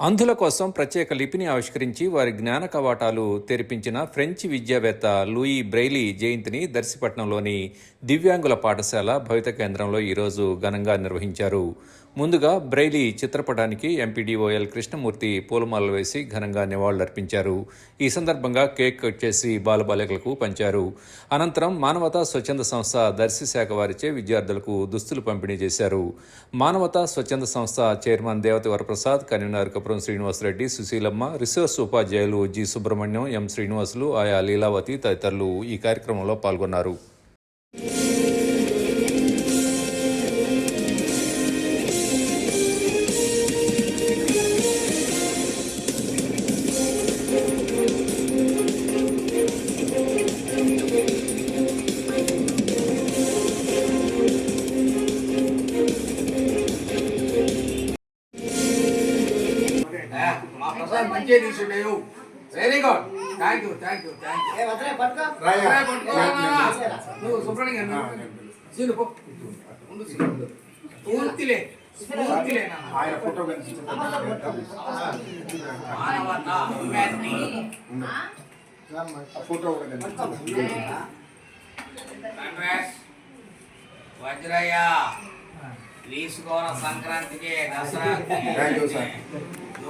అంధుల కోసం ప్రత్యేక లిపిని ఆవిష్కరించి వారి జ్ఞాన కవాటాలు తెరిపించిన ఫ్రెంచ్ విద్యావేత్త లూయి బ్రెయిలీ జయంతిని దర్శిపట్నంలోని దివ్యాంగుల పాఠశాల భవిత కేంద్రంలో ఈరోజు ఘనంగా నిర్వహించారు. ముందుగా బ్రెయిలీ చిత్రపటానికి ఎంపీడీఓఎల్ కృష్ణమూర్తి పూలమాలలు వేసి ఘనంగా నివాళులర్పించారు. ఈ సందర్భంగా కేక్ కట్ చేసి బాలబాలికలకు పంచారు. అనంతరం మానవతా స్వచ్ఛంద సంస్థ దర్శి శాఖ వారిచే విద్యార్థులకు దుస్తులు పంపిణీ చేశారు. మానవతా స్వచ్ఛంద సంస్థ chairman Devathi Varaprasad convener Kapuram Srinivasareddy Sushilamma resource ఉపాధ్యాయులు జి సుబ్రహ్మణ్యం ఎం శ్రీనివాసులు ఆయా లీలావతి తదితరులు ఈ కార్యక్రమంలో పాల్గొన్నారు. మా ప్రసాద్ మంచిగా తీసుండేవు very good thank you thank you thank you నువ్వు సీను సీను. పూర్తిలే. ఆయన ఫోటో. ఫోటో వజ్రయ్య. తీసుకోన సంక్రాంతికి దసరాకి. Thank you, sir.